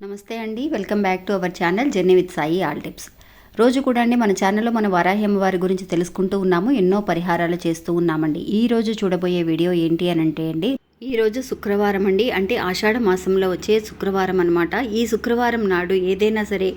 నమస్తే అండి. Welcome back to our channel journey with Sai all tips. రోజు కూడా అండి మన ఛానల్లో మన వారాహ్యం వారి గురించి తెలుసుకుంటూ ఉన్నాము ఎన్నో పరిహారాలు చేస్తూ ఉన్నామండి. ఈ రోజు చూడబోయే వీడియో ఏంటి అని అంటే అండి ఈ రోజు శుక్రవారం అండి. అంటే ఆషాఢ మాసంలో వచ్చే శుక్రవారం అనమాట ఈ శుక్రవారం నాడు ఏదైనా సరే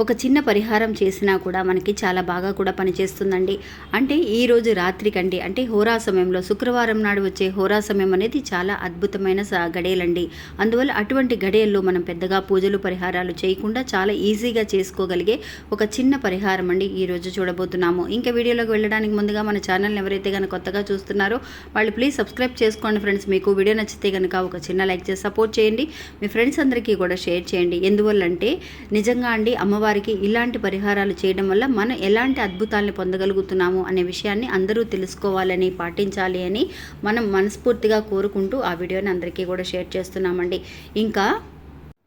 ఒక చిన్న పరిహారం చేసినా కూడా మనకి చాలా బాగా కూడా పనిచేస్తుందండి. అంటే ఈ రోజు రాత్రి కండి అంటే హోరా సమయంలో శుక్రవారం నాడు వచ్చే హోరా సమయం అనేది చాలా అద్భుతమైన స- గడియలండి అందువల్ల అటువంటి గడియల్లో మనం పెద్దగా పూజలు పరిహారాలు చేయకుండా చాలా ఈజీగా చేసుకోగలిగే ఒక చిన్న పరిహారం అండి ఈ రోజు చూడబోతున్నాము. ఇంకా వీడియోలోకి వెళ్ళడానికి ముందుగా మన ఛానల్ని ఎవరైతే కనుక కొత్తగా చూస్తున్నారో వాళ్ళు ప్లీజ్ సబ్స్క్రైబ్ చేసుకోండి ఫ్రెండ్స్. మీకు వీడియో నచ్చితే కనుక ఒక చిన్న లైక్ చేసి సపోర్ట్ చేయండి. మీ ఫ్రెండ్స్ అందరికీ కూడా షేర్ చేయండి. ఎందువల్లంటే నిజంగా అండి అమ్మవారికి ఇలాంటి పరిహారాలు చేయడం వల్ల మనం ఎలాంటి అద్భుతాలను పొందగలుగుతున్నాము అనే విషయాన్ని అందరూ తెలుసుకోవాలని పాటించాలి అని మనం మనస్ఫూర్తిగా కోరుకుంటూ ఆ వీడియోని అందరికీ కూడా షేర్ చేస్తున్నామండి. ఇంకా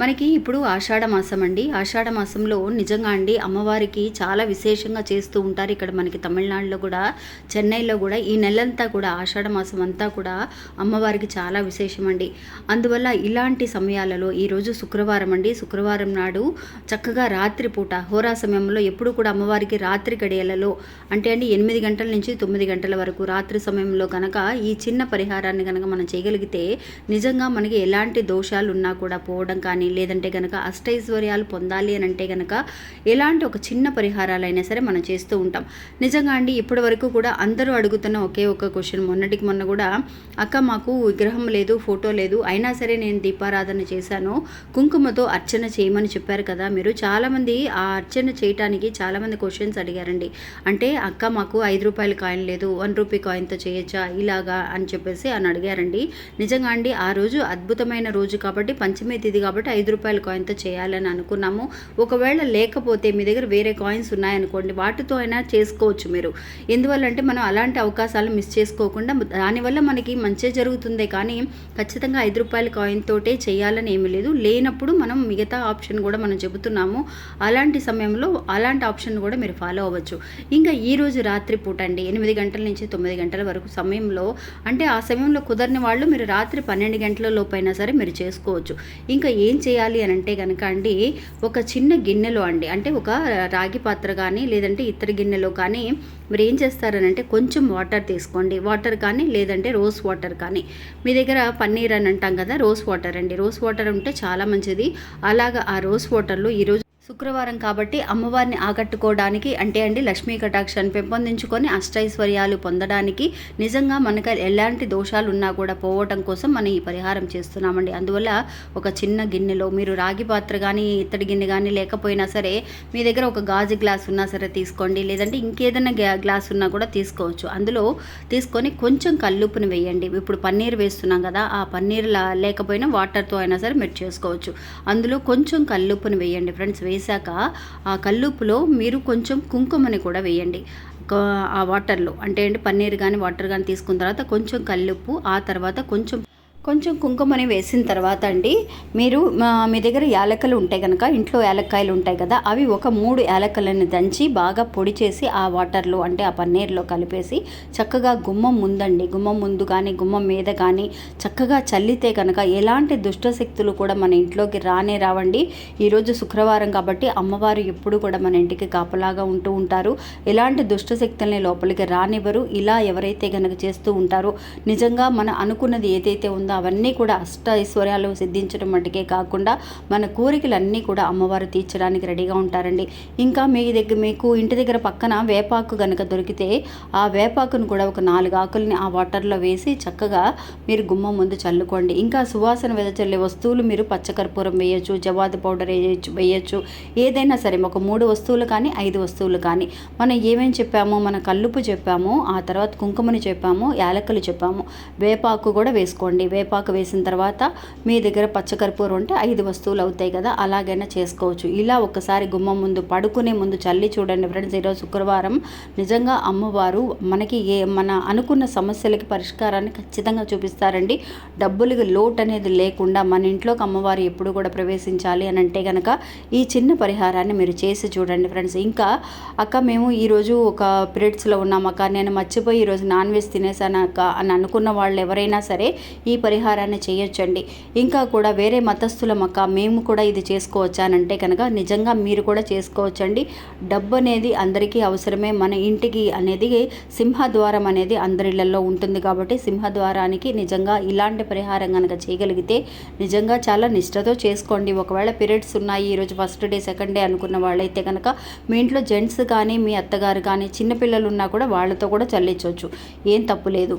మనకి ఇప్పుడు ఆషాఢ మాసం అండి. ఆషాఢ మాసంలో నిజంగా అండి అమ్మవారికి చాలా విశేషంగా చేస్తూ ఉంటారు. ఇక్కడ మనకి తమిళనాడులో కూడా చెన్నైలో కూడా ఈ నెలంతా కూడా ఆషాఢ మాసం అంతా కూడా అమ్మవారికి చాలా విశేషం అండి. అందువల్ల ఇలాంటి సమయాలలో ఈరోజు శుక్రవారం అండి. శుక్రవారం నాడు చక్కగా రాత్రిపూట హోరా సమయంలో ఎప్పుడు కూడా అమ్మవారికి రాత్రి గడియలలో అంటే అండి ఎనిమిది గంటల నుంచి తొమ్మిది గంటల వరకు రాత్రి సమయంలో కనుక ఈ చిన్న పరిహారాన్ని కనుక మనం చేయగలిగితే నిజంగా మనకి ఎలాంటి దోషాలు ఉన్నా కూడా పోవడం కానీ లేదంటే కనుక అష్టైశ్వర్యాలు పొందాలి అని అంటే కనుక ఎలాంటి ఒక చిన్న పరిహారాలైనా సరే మనం చేస్తూ ఉంటాం. నిజంగా అండి ఇప్పటి వరకు కూడా అందరూ అడుగుతున్న ఒకే ఒక క్వశ్చన్. మొన్నటికి మొన్న కూడా అక్క మాకు విగ్రహం లేదు ఫోటో లేదు అయినా సరే నేను దీపారాధన చేశాను కుంకుమతో అర్చన చేయమని చెప్పారు కదా మీరు. చాలామంది ఆ అర్చన చేయటానికి చాలామంది క్వశ్చన్స్ అడిగారండి. అంటే అక్క మాకు ఐదు రూపాయల కాయిన్ లేదు వన్ రూపీ కాయిన్తో చేయొచ్చా ఇలాగా అని చెప్పేసి అని అడిగారండి. నిజంగా అండి ఆ రోజు అద్భుతమైన రోజు కాబట్టి పంచమి తిథి కాబట్టి ఐదు రూపాయల కాయిన్తో చేయాలని అనుకున్నాము. ఒకవేళ లేకపోతే మీ దగ్గర వేరే కాయిన్స్ ఉన్నాయనుకోండి వాటితో అయినా చేసుకోవచ్చు మీరు. ఎందువల్లంటే మనం అలాంటి అవకాశాలు మిస్ చేసుకోకుండా దానివల్ల మనకి మంచి జరుగుతుందే కానీ ఖచ్చితంగా ఐదు రూపాయల కాయిన్ తోటే చేయాలని ఏమీ లేదు. లేనప్పుడు మనం మిగతా ఆప్షన్ కూడా మనం చెబుతున్నాము. అలాంటి సమయంలో అలాంటి ఆప్షన్ కూడా మీరు ఫాలో అవ్వచ్చు. ఇంకా ఈ రోజు రాత్రి పూట అండి ఎనిమిది గంటల నుంచి తొమ్మిది గంటల వరకు సమయంలో అంటే ఆ సమయంలో కుదరని వాళ్ళు మీరు రాత్రి పన్నెండు గంటల లోపైనా సరే మీరు చేసుకోవచ్చు. ఇంకా ఏం చేయాలి అని అంటే కనుక అండి ఒక చిన్న గిన్నెలో అండి అంటే ఒక రాగి పాత్ర కానీ లేదంటే ఇతర గిన్నెలో కానీ మీరు ఏం చేస్తారనంటే కొంచెం వాటర్ తీసుకోండి. వాటర్ కానీ లేదంటే రోజ్ వాటర్ కానీ. మీ దగ్గర పన్నీర్ అని అంటాం కదా రోజ్ వాటర్ అండి. రోజ్ వాటర్ ఉంటే చాలా మంచిది. అలాగా ఆ రోజ్ వాటర్లో ఈరోజు శుక్రవారం కాబట్టి అమ్మవారిని ఆకట్టుకోవడానికి అంటే అండి లక్ష్మీ కటాక్షాన్ని పెంపొందించుకొని అష్టైశ్వర్యాలు పొందడానికి నిజంగా మనకు ఎలాంటి దోషాలు ఉన్నా కూడా పోవటం కోసం మనం ఈ పరిహారం చేస్తున్నామండి. అందువల్ల ఒక చిన్న గిన్నెలో మీరు రాగి పాత్ర కానీ ఇత్తడి గిన్నె కానీ లేకపోయినా సరే మీ దగ్గర ఒక గాజు గ్లాస్ ఉన్నా సరే తీసుకోండి. లేదంటే ఇంకేదైనా గ్లాస్ ఉన్నా కూడా తీసుకోవచ్చు. అందులో తీసుకొని కొంచెం కల్లుప్పుని వేయండి. ఇప్పుడు పన్నీర్ వేస్తున్నాం కదా ఆ పన్నీర్ లా- లేకపోయినా వాటర్తో అయినా సరే మీరు చేసుకోవచ్చు. అందులో కొంచెం కల్లుప్పుని వేయండి ఫ్రెండ్స్. వేశాక ఆ కల్లుప్పులో మీరు కొంచెం కుంకుమని కూడా వేయండి. ఆ వాటర్లో. అంటే ఏంటి? పన్నీర్ కానీ వాటర్ కానీ తీసుకున్న తర్వాత కొంచెం కల్లుప్పు ఆ తర్వాత కొంచెం కొంచెం కుంకుమని వేసిన తర్వాత అండి మీరు మా- మీ దగ్గర యాలక్కలు ఉంటాయి కనుక ఇంట్లో యాలక్కాయలు ఉంటాయి కదా అవి ఒక మూడు యాలక్కలను దంచి బాగా పొడి చేసి ఆ వాటర్లో అంటే ఆ పన్నీర్లో కలిపేసి చక్కగా గుమ్మం ముందండి గుమ్మం ముందు కానీ గుమ్మం మీద కానీ చక్కగా చల్లితే కనుక ఎలాంటి దుష్ట శక్తులు కూడా మన ఇంట్లోకి రానే రావండి. ఈరోజు శుక్రవారం కాబట్టి అమ్మవారు ఎప్పుడు కూడా మన ఇంటికి కాపలాగా ఉంటూ ఉంటారు. ఎలాంటి దుష్ట శక్తుల్ని లోపలికి రానివ్వరు. ఇలా ఎవరైతే కనుక చేస్తూ ఉంటారో నిజంగా మన అనుకున్నది ఏదైతే ఉందో అవన్నీ కూడా అష్ట ఐశ్వర్యాలు సిద్ధించడం మటుకే కాకుండా మన కోరికలన్నీ కూడా అమ్మవారు తీర్చడానికి రెడీగా ఉంటారండి. ఇంకా మీ దగ్గర మీకు ఇంటి దగ్గర పక్కన వేపాకు గనుక దొరికితే ఆ వేపాకును కూడా ఒక నాలుగు ఆకుల్ని ఆ వాటర్లో వేసి చక్కగా మీరు గుమ్మం ముందు చల్లుకోండి. ఇంకా సువాసన వెదచల్లే వస్తువులు మీరు పచ్చకర్పూరం వేయచ్చు జవాది పౌడర్ వేయచ్చు వేయచ్చు. ఏదైనా సరే ఒక మూడు వస్తువులు కానీ ఐదు వస్తువులు కానీ. మనం ఏమేమి చెప్పామో మన కల్లుపు చెప్పాము ఆ తర్వాత కుంకుమని చెప్పాము యాలక్కలు చెప్పాము వేపాకు కూడా వేసుకోండి. కరివేపాకు వేసిన తర్వాత మీ దగ్గర పచ్చకర్పూరం ఉంటే ఐదు వస్తువులు అవుతాయి కదా అలాగైనా చేసుకోవచ్చు. ఇలా ఒకసారి గుమ్మం ముందు పడుకునే ముందు చల్లి చూడండి ఫ్రెండ్స్. ఈరోజు శుక్రవారం. నిజంగా అమ్మవారు మనకి ఏ మన అనుకున్న సమస్యలకి పరిష్కారాన్ని ఖచ్చితంగా చూపిస్తారండి. డబ్బులకి లోటు అనేది లేకుండా మన ఇంట్లోకి అమ్మవారు ఎప్పుడు కూడా ప్రవేశించాలి అని అంటే కనుక ఈ చిన్న పరిహారాన్ని మీరు చేసి చూడండి ఫ్రెండ్స్. ఇంకా అక్క మేము ఈరోజు ఒక పీరియడ్స్లో ఉన్నాం అక్క. నేను మర్చిపోయి ఈరోజు నాన్ వెజ్ తినేసాను అక్క అని అనుకున్న వాళ్ళు ఎవరైనా సరే ఈ పరిహారాన్ని చేయొచ్చండి. ఇంకా కూడా వేరే మతస్థుల అక్క మేము కూడా ఇది చేసుకోవచ్చానంటే కనుక నిజంగా మీరు కూడా చేసుకోవచ్చండి. డబ్బు అనేది అందరికీ అవసరమే. మన ఇంటికి అనేది సింహద్వారం అనేది అందరిళ్ళలో ఉంటుంది కాబట్టి సింహద్వారానికి నిజంగా ఇలాంటి పరిహారం కనుక చేయగలిగితే నిజంగా చాలా నిష్టతో చేసుకోండి. ఒకవేళ పీరియడ్స్ ఉన్నాయి ఈరోజు ఫస్ట్ డే సెకండ్ డే అనుకున్న వాళ్ళైతే కనుక మీ ఇంట్లో జెంట్స్ కానీ మీ అత్తగారు కానీ చిన్నపిల్లలు ఉన్నా కూడా వాళ్ళతో కూడా చల్లించవచ్చు. ఏం తప్పు లేదు.